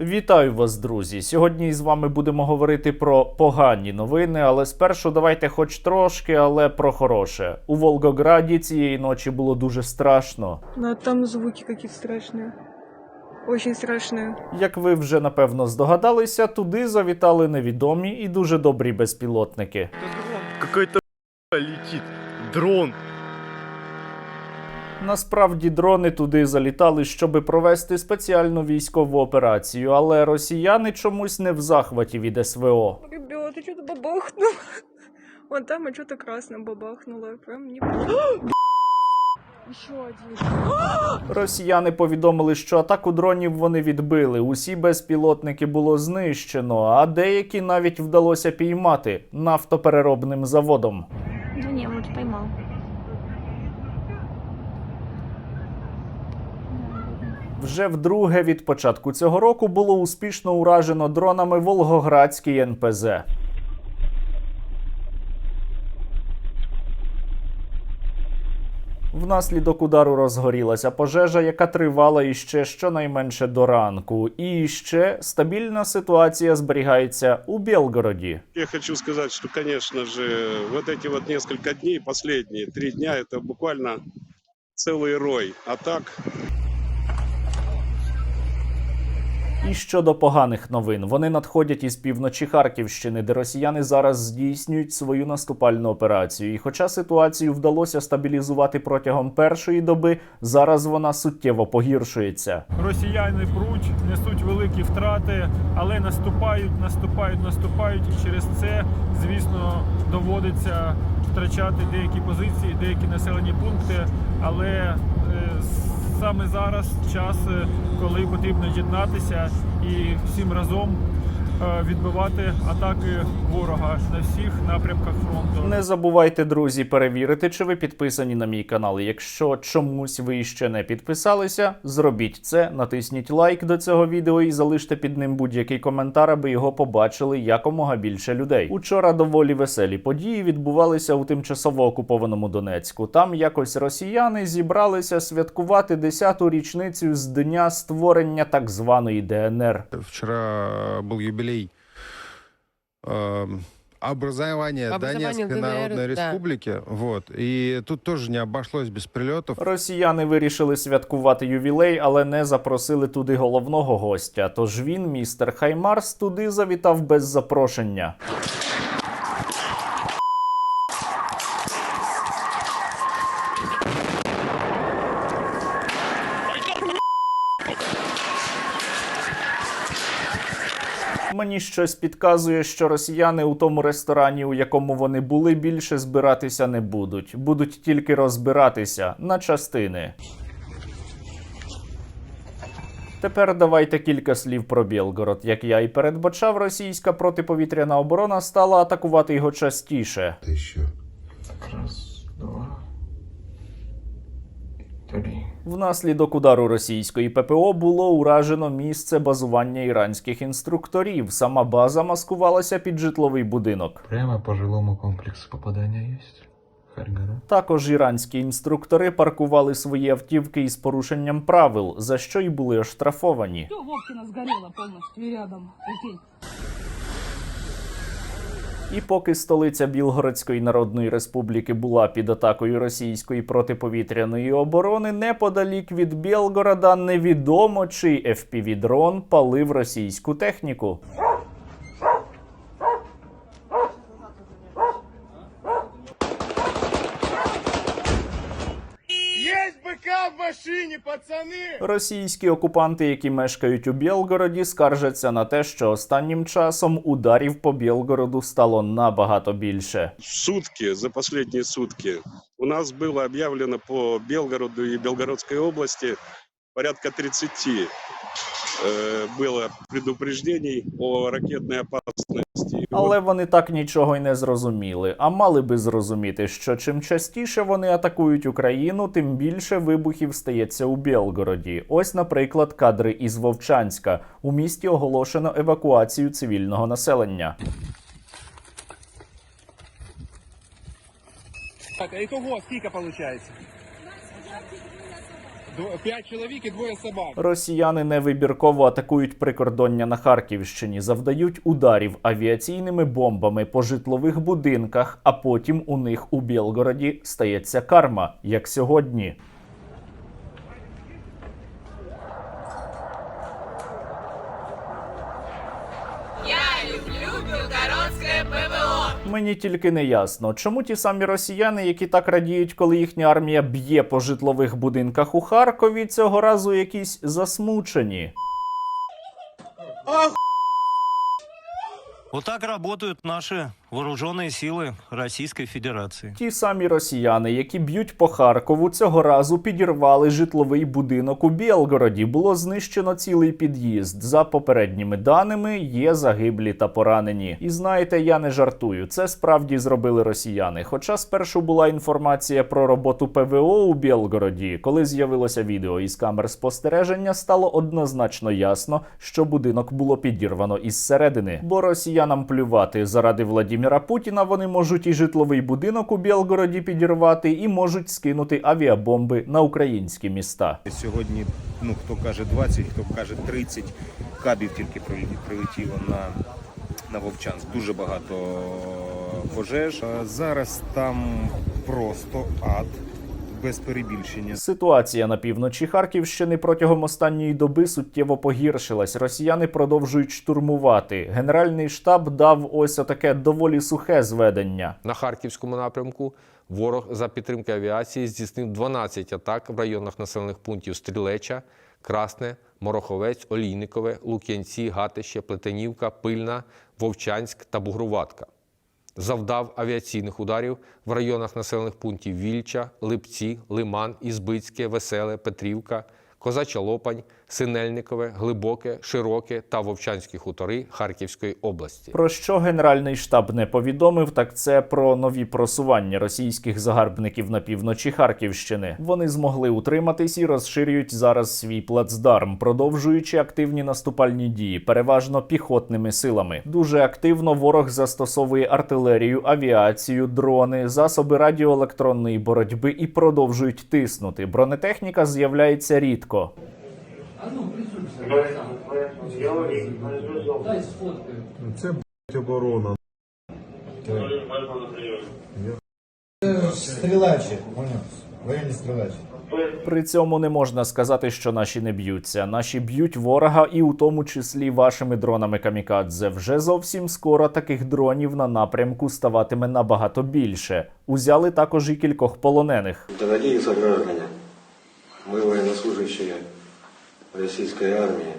Вітаю вас, друзі! Сьогодні з вами будемо говорити про погані новини, але спершу давайте хоч трошки, але про хороше. У Волгограді цієї ночі було дуже страшно. Ну, там звуки какие-то страшные. Очень страшные. Як ви вже напевно здогадалися, туди завітали невідомі і дуже добрі безпілотники. Какой-то летит. Дрон. Насправді дрони туди залітали, щоби провести спеціальну військову операцію, але росіяни чомусь не в захваті від СВО. Ребята, что-то бабахнуло. Вон там и что-то красное бабахнуло. Прям один. Росіяни повідомили, що атаку дронів вони відбили. Усі безпілотники було знищено, а деякі навіть вдалося піймати нафтопереробним заводом. Ну не, вроде поймал. Вже вдруге від початку цього року було успішно уражено дронами Волгоградський НПЗ. Внаслідок удару розгорілася пожежа, яка тривала іще щонайменше до ранку. І ще стабільна ситуація зберігається у Білгороді. Я хочу сказать, что, конечно же, вот эти вот несколько дней, последние три дня, это буквально целый рой атак. І щодо поганих новин, вони надходять із півночі Харківщини, де росіяни зараз здійснюють свою наступальну операцію. І хоча ситуацію вдалося стабілізувати протягом першої доби, зараз вона суттєво погіршується. росіяни пруть, несуть великі втрати, але наступають, наступають, наступають, і через це, звісно, доводиться втрачати деякі позиції, деякі населені пункти. Але е, саме зараз час, е, коли потрібно єднатися і всім разом відбивати атаки ворога на всіх напрямках фронту. Не забувайте, друзі, перевірити, чи ви підписані на мій канал. Якщо чомусь ви ще не підписалися, зробіть це, натисніть лайк до цього відео і залиште під ним будь-який коментар, аби його побачили якомога більше людей. Учора доволі веселі події відбувалися у тимчасово окупованому Донецьку. Там якось росіяни зібралися святкувати 10-ту річницю з дня створення так званої ДНР. Вчера был юбилей э, образования, Образования Донецкой ДНР, Народной да. Вот. И тут тоже не обошлось без прильотів. Росіяни вирішили святкувати ювілей, але не запросили туди головного гостя. Тож він, містер Хаймарс, туди завітав без запрошення. Мені щось підказує, що росіяни у тому ресторані, у якому вони були, більше збиратися не будуть. Будуть тільки розбиратися на частини. Тепер давайте кілька слів про Білгород. Як я і передбачав, російська протиповітряна оборона стала атакувати його частіше. еще. Раз, два, три. Внаслідок удару російської ППО було уражено місце базування іранських інструкторів. Сама база маскувалася під житловий будинок. Прямо по жилому комплексу попадания есть. Харьгара. Також іранські інструктори паркували свої автівки із порушенням правил, за що й були оштрафовані. Сгорела полностью и рядом. І поки столиця Білгородської Народної Республіки була під атакою російської протиповітряної оборони, неподалік від Білгорода невідомо чий FPV-дрон палив російську техніку. в машине, пацаны! Російські окупанти, які мешкають у Білгороді, скаржаться на те, що останнім часом ударів по Білгороду стало набагато більше. В сутки, за последние сутки, у нас было объявлено по Белгороду и Белгородской области порядка 30 э, было предупреждений о ракетной опасности. И Але вони так нічого й не зрозуміли. А мали би зрозуміти, що чим частіше вони атакують Україну, тим більше вибухів стається у Білгороді. Ось, наприклад, кадри із Вовчанська. У місті оголошено евакуацію цивільного населення. Так, а итого сколько получается? П'ять чоловік і двоє собак. Росіяни невибірково атакують прикордоння на Харківщині, завдають ударів авіаційними бомбами по житлових будинках, а потім у них у Білгороді стається карма, як сьогодні. Мені тільки не ясно, чому ті самі росіяни, які так радіють, коли їхня армія б'є по житлових будинках у Харкові, цього разу якісь засмучені. Вот працюють работают наши вооруженные силы Российской Федерации. Ті самі росіяни, які б'ють по Харкову, цього разу підірвали житловий будинок у Білгороді. Було знищено цілий під'їзд. За попередніми даними є загиблі та поранені. І знаєте, я не жартую. Це справді зробили росіяни. Хоча спершу була інформація про роботу ПВО у Білгороді, коли з'явилося відео із камер спостереження, стало однозначно ясно, що будинок було підірвано із середини. Бо росіянам плювати заради Владіміра Путіна вони можуть і житловий будинок у Білгороді підірвати, і можуть скинути авіабомби на українські міста. Сьогодні, ну хто каже 20, хто каже 30 кабів тільки прилетіло на, на Вовчанськ. Дуже багато пожеж. Зараз там просто ад, без перебільшення. Ситуація на півночі Харківщини протягом останньої доби суттєво погіршилась. Росіяни продовжують штурмувати. Генеральний штаб дав ось отаке доволі сухе зведення. На Харківському напрямку ворог за підтримки авіації здійснив 12 атак в районах населених пунктів Стрілеча, Красне, Мороховець, Олійникове, Лук'янці, Гатище, Плетенівка, Пильна, Вовчанськ та Бугруватка. Завдав авіаційних ударів в районах населених пунктів Вільча, Липці, Лиман, Ізбицьке, Веселе, Петрівка, Козача Лопань, Синельникове, Глибоке, Широке та Вовчанські хутори Харківської області. Про що генеральний штаб не повідомив, так це про нові просування російських загарбників на півночі Харківщини. Вони змогли утриматись і розширюють зараз свій плацдарм, продовжуючи активні наступальні дії, переважно піхотними силами. Дуже активно ворог застосовує артилерію, авіацію, дрони, засоби радіоелектронної боротьби і продовжують тиснути. Бронетехніка з'являється рідко. Сфоткаю. Це оборона. Стрелачи, понял? Военный. При цьому не можна сказати, що наші не б'ються. Наші б'ють ворога, і у тому числі вашими дронами камікадзе. Вже зовсім скоро таких дронів на напрямку ставатиме набагато більше. Узяли також і кількох полонених. Дорогие сограждане, мы военнослужащие российской армии,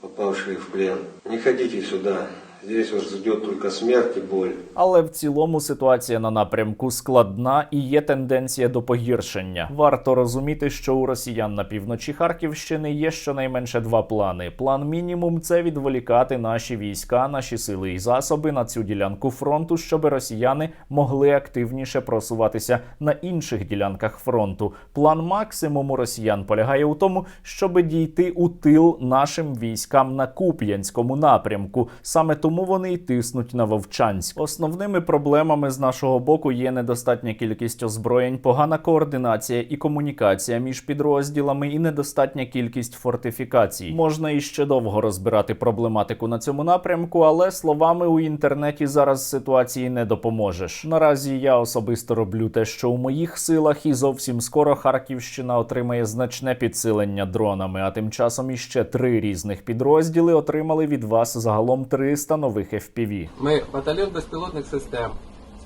попавшие в плен. Не ходите сюда, здесь вас ждет только смерть и боль. Але в цілому ситуація на напрямку складна і є тенденція до погіршення. Варто розуміти, що у росіян на півночі Харківщини є щонайменше два плани. План мінімум це відволікати наші війська, наші сили і засоби на цю ділянку фронту, щоб росіяни могли активніше просуватися на інших ділянках фронту. План максимум у росіян полягає у тому, щоб дійти у тил нашим військам на Куп'янському напрямку. Саме тому вони й тиснуть на Вовчанськ. Основними проблемами з нашого боку є недостатня кількість озброєнь, погана координація і комунікація між підрозділами і недостатня кількість фортифікацій. Можна іще довго розбирати проблематику на цьому напрямку, але словами у інтернеті зараз ситуації не допоможеш. Наразі я особисто роблю те, що у моїх силах, і зовсім скоро Харківщина отримає значне підсилення дронами. А тим часом іще три різних підрозділи отримали від вас загалом 300 нових FPV. Ми, батальйон безпілотних систем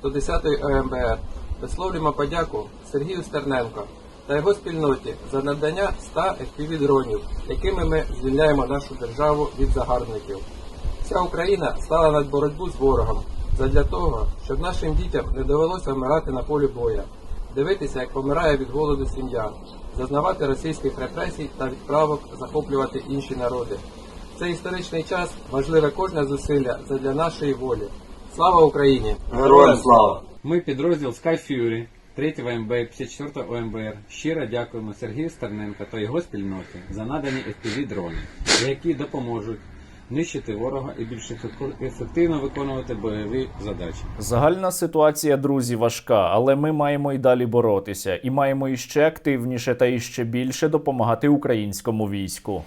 110-ї ОМБР, висловлюємо подяку Сергію Стерненко та його спільноті за надання 100 FPV-дронів, якими ми звільняємо нашу державу від загарбників. Вся Україна стала на боротьбу з ворогом задля того, щоб нашим дітям не довелося вмирати на полі боя, дивитися, як помирає від голоду сім'я, зазнавати російських репресій та відправок захоплювати інші народи. Цей історичний час важливе кожне зусилля задля нашої волі. Слава Україні! Героям слава! Ми підрозділ Sky Fury 3 МБ 54 ОМБР. Щиро дякуємо Сергію Стерненко та його спільноті за надані FPV дрони, які допоможуть нищити ворога і більш ефективно виконувати бойові задачі. Загальна ситуація, друзі, важка, але ми маємо і далі боротися, і маємо іще активніше та іще більше допомагати українському війську.